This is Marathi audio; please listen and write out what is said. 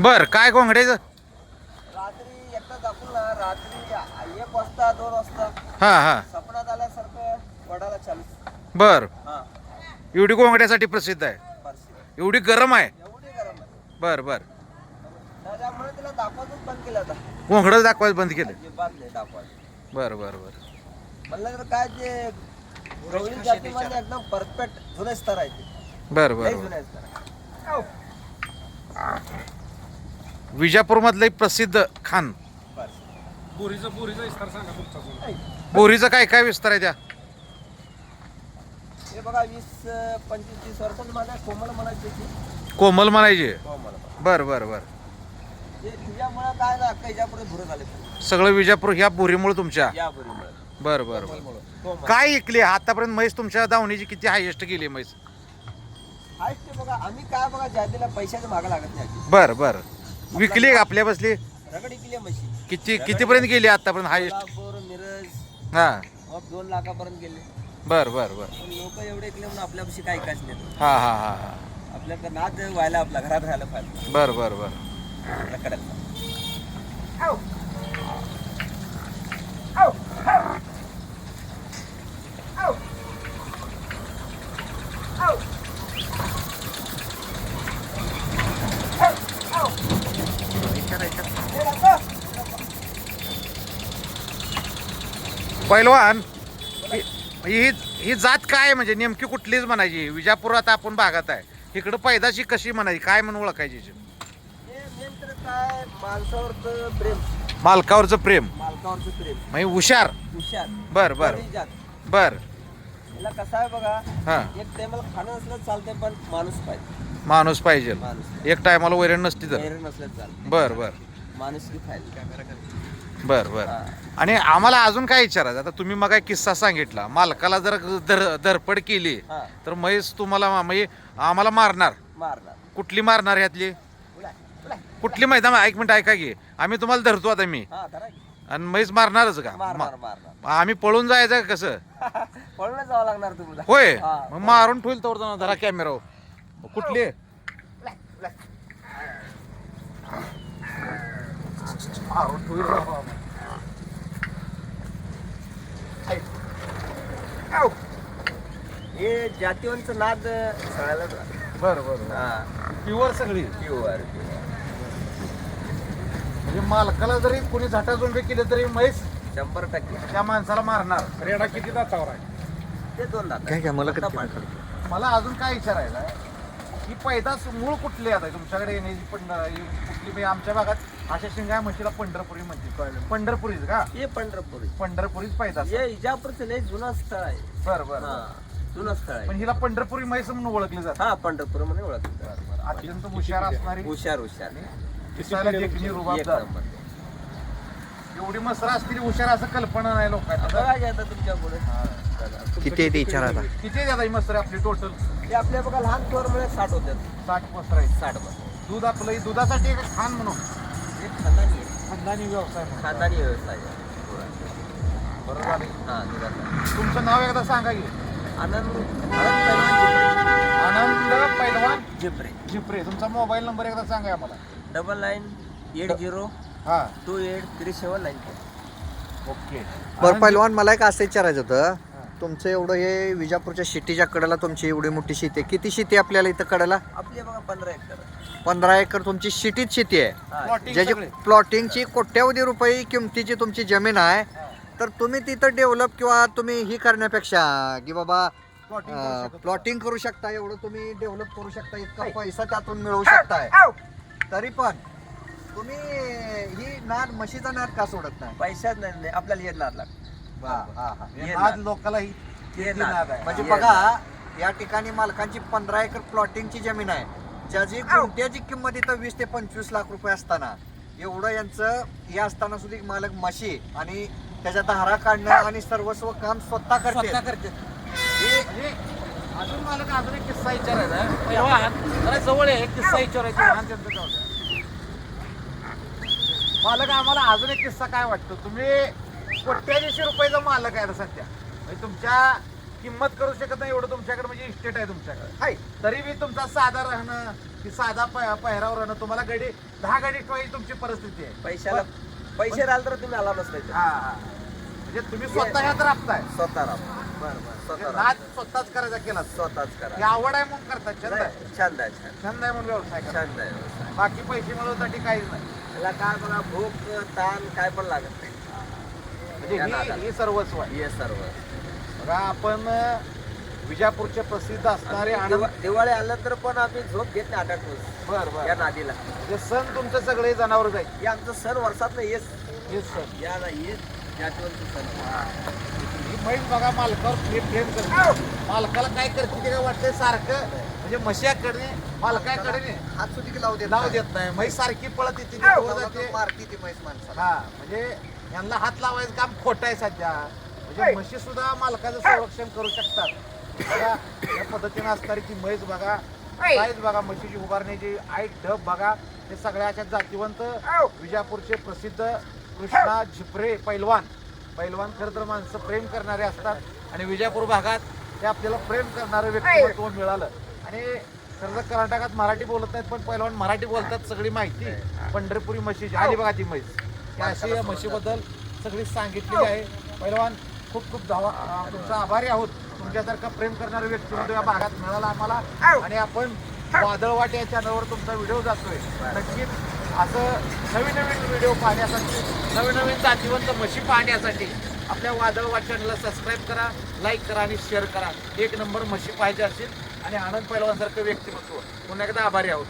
बर काय कोंगड्याचं? रात्री एकदा दाखवला रात्री एक वाजता दोन वाजता. हा हा. सपनात आल्यासारखं वडाला चालू. बर. हा. एवढी कोंगड्यासाठी प्रसिद्ध आहे. एवढी गरम आहे. एवढी गरम आहे. बर बर. त्याच्यामुळे तिला दाखवायचंच बंद केलं आता. कोंगडं दाखवायचं बंद केलं. नाही दाखवायचं. बर बर बर. म्हणलं तर काय जे गवळी जातीमध्ये एकदम परफेक्ट जुने स्तर आहे ते. बर बर लई बर. जुने स्तर आहे. विजापूरमधलं एक प्रसिद्ध खान. पुरीचं विस्तार सांगा तुमचा. बोरीचा काय काय विस्तार आहे त्या? हे बघा वीस पंचवीस तीस माझ्या कोमल म्हणायची ती कोमल म्हणायचे. कोमल बर बर बर. हे तुझ्यामुळे काय ना अख्खा हिच्यापुढे भुरं झाले. सगळं विजापूर ह्या बोरीमुळे तुमच्या? या बर बर बर. कोमलमुळं. कोमल. काय ऐकली? आतापर्यंत म्हैस तुमच्या दावणीची किती हायेस्ट गेली म्हैस? हाच ते बघा आम्ही काय बघा जातीला पैशाचं मागं लागत नाही. बर बर. विकली का आपल्या बसली रगडी म्हशी किती कितीपर्यंत गेली आतापर्यंत? हायेस्ट कोल्हापूर मिरज हा. मग दोन लाखापर्यंत गेले. बर बर बर. पण लोक एवढे ऐकले म्हणून आपल्यापाशी काही काहीच नाही. हा हा हा हा. आपल्याकडे नाद व्हायला आपल्या घरात राहायला पाहिजे बर बर बर. रकड्यात पैलवान ही ही- जात काय म्हणजे? नेमकी कुठलीच म्हणायची. विजापुरात आपण भागात आहे. इकडं पैदाशी कशी म्हणायची? काय म्हणून ओळखायची हे माणसावरचं प्रेम मालकावरचं प्रेम. मालकावरचं प्रेम म्हणजे हुशार. हुशार बर बर. बर. याला कसं आहे बघा हा. एक टायमाला खाणं चालतंय पण माणूस पाहिजे. माणूस पाहिजे एक टायमाला वैरण नसती तर. गैर नसलं चालतं बर बर. माणूस की बर बर. आणि आम्हाला अजून काय विचारायचं? आता तुम्ही मग किस्सा सांगितला. मालकाला जर धर धरपड केली हा. तर म्हैस तुम्हाला म्हणजे आम्हाला मारणार. मारणार. कुठली मारणार उलाय, उलाय. कुठली मैदान? ऐक मिनिट ऐका की. आम्ही तुम्हाला धरतो आता मी. हा धरा की. आणि म्हैस मारणारच का? मारणार मा- मारणार. आम्ही पळून जायचं का कसं? पळूनच जावं लागणार तुम्हाला. होय. हा. मग मारून ठेवल तर धरा कॅमेरा कुठली? मारून ठेवल राव. हे जातीवंच नाद सगळ्यालाच. बरं बरं हा. प्युअर सगळी. प्युअर म्हणजे मालकाला जरी कोणी झाटा जोंबे केले तरी म्हैस शंभर टक्के. त्या माणसाला मारणार. रेडा किती दातावर आहे? ते दोन दात काय काय मला कधी. मला अजून काय विचारायला आहे? ही पैदास मूळ कुठली आता? तुमच्याकडे येण्याची पण ही कुठली? म्हणजे आमच्या भागात अशा शिंगाय म्हशीला पंढरपुरी म्हणते कळलं. पंढरपुरीच का? हे पंढरपूर. पंढरपुरीच पैदास हे इजापूरचं लय जुनं स्थळ आहे. बर बर हा जुनं स्थळ पण आहे हिला पंढरपुरी म्हैस म्हणून ओळखली जाते हा पंढरपूर म्हणून ओळखलं अत्यंत हुशार असणारी हुशार हुशार. दिसायला देखणी एक रुबाबदार नंबर. एवढी मसरा असतील हुशार असं कल्पना नाही लोकांना. बघा तुमच्यापुढे किती आहे ते विचार आता? किती द्या ही मसरे आपली टोटल ते आपल्या बघा लहानमध्ये साठ होतात साठ मसरा आहेत. साठमध्ये दूध आपलं हे दुधासाठी एक खान म्हणून. एक खानदानी आहे. खानदानी व्यवसाय म्हणून. खानदानी व्यवसाय आहे. बरं झालं हा दुधाचा तुमचं नाव एकदा सांगा की. आनंद आनंद पैलवान आनंद पैलवान जिप्रे. जिप्रे. तुमचा मोबाईल नंबर एकदा सांगा आम्हाला. डबल नाईन एट झिरो हा. Two eight three seven nine four. Okay. बरं पहिलवान मला एक असं विचारायचं होतं. तुमचं एवढं हे विजापूरच्या शेतीच्या कडेला तुमची एवढी मोठी शेती आहे. किती शेती आहे आपल्याला इथं कडेला? आपले बघा पंधरा एकर. पंधरा एकर तुमची शेतीच शेती आहे. हा. Plotting ज्याची सगळे. प्लॉटिंगची कोट्यावधी रुपये किमतीची तुमची जमीन आहे. तर तुम्ही तिथं डेव्हलप किंवा तुम्ही ही करण्यापेक्षा की बाबा Plotting करू शकत प्लॉटिंग करू शकता एवढं तुम्ही डेव्हलप करू शकता इतका पैसा त्यातून मिळवू शकताय तरी पण तुम्ही ही नाद म्हशीचा नाद का सोडत नाही? पैशाच नाही नाही, आपल्याला येत नाद लागतो हा, हा, हा. हे नाद ही आहे. म्हणजे बघा या ठिकाणी मालकांची पंधरा एकर प्लॉटिंगची जमीन आहे. ज्याची गुंठ्याची किंमत इथं वीस ते पंचवीस लाख रुपये असताना एवढं यांचं हे असताना सुद्धा एक मालक म्हशी आणि त्याच्या धारा काढणं आणि सर्वस्व काम स्वतः करते. म्हणजे अजून मला का अजून एक किस्सा विचारायचा आहे. जरा जवळ आहे एक किस्सा विचारायचा लहान त्यांचं. मालक आम्हाला अजून एक किस्सा काय वाटतो? तुम्ही कोट्याऐंशी रुपयाचा मालक आहे आता सध्या. म्हणजे तुमच्या किंमत करू शकत नाही एवढं तुमच्याकडे म्हणजे इस्टेट आहे तुमच्याकडे. हाय. तरी बी तुमचा साधा राहणं की साधा प- पहिराव राहणं तुम्हाला गाडी दहा गाडी ठेवायची तुमची परिस्थिती आहे. पैशाला पैसे राहिले तर तुम्ही आला नसता. हा. म्हणजे तुम्ही स्वतः ह्यात राबताय. स्वतः राहा बरं बरं. म्हणजे स्वतः राहा. नाद स्वतःच करायचा केला. स्वतःच ही करा आवड आहे म्हणून करतात. छंद आहे. छंद आहे छंद. छंद आहे म्हणून व्यवसाय करतात. छंद आहे व्यवसाय. बाकी पैसे मिळवण्यासाठी काहीच नाही. त्याला काय बघा भूक ताण काय पण लागत नाही. म्हणजे या ही. ही सर्वस्व आहे. सर्व बघा आपण अं, विजापूरचे प्रसिद्ध असणारे आनंद दिवाळी आलं तर पण आम्ही झोप घेत नाही आठ आठ दिवस. बर या बर नादीला. म्हणजे सण तुमचे सगळे जनावर जाईल. हे आमचं सण वर्षात नाही येस हे सण. या नाही येस जातीवंत सण ही. म्हैस बघा मालकावर प्रेम प्रेम करते. मालकाला काय करते ते काय वाटतंय सारखं म्हणजे म्हशाकडे मालकाकडे हात सुधी लावू देत नाव. देत नाही. म्हैस सारखी पळत येते ती. मारती ती म्हैस माणसाला. हा म्हणजे यांना हात लावायचं काम खोटं आहे सध्या. म्हणजे म्हशी सुद्धा मालकाचं संरक्षण करू शकतात. बघा या पद्धतीने असणारी ती म्हैस बघा साईज बघा म्हशीची उभारण्याची आईट ढब बघा हे सगळ्या अशा जातीवंत विजापूरचे प्रसिद्ध कृष्णा झिपरे पैलवान. पैलवान खरं तर माणसं प्रेम करणारे असतात आणि विजापूर भागात ते आपल्याला प्रेम करणारं व्यक्तिमत्व मिळालं. आणि खरं तर कर्नाटकात मराठी बोलत नाहीत पण पैलवान मराठी बोलतात सगळी माहिती. पंढरपुरी म्हशीची. आली बघा ती म्हैस. ही अशी या म्हशीबद्दल सगळी सांगितलेली आहे. पैलवान खूप खूप धावा तुमचा आभारी आहोत. तुमच्यासारखा प्रेम करणारे व्यक्तिमत्व या भागात मिळाला आम्हाला. आणि आपण वादळवाट या चॅनलवर तुमचा व्हिडिओ जातोय. नक्कीच असं नवीन नवीन व्हिडिओ पाहण्यासाठी नवीन नवीन जातीवंत म्हशी पाहण्यासाठी आपल्या वादळवाट चॅनलला सबस्क्राईब करा लाईक करा आणि शेअर करा. एक नंबर म्हशी पाहिजे असेल आणि आनंद पैलवानसारखं व्यक्तिमत्व. पुन्हा एकदा आभारी आहोत.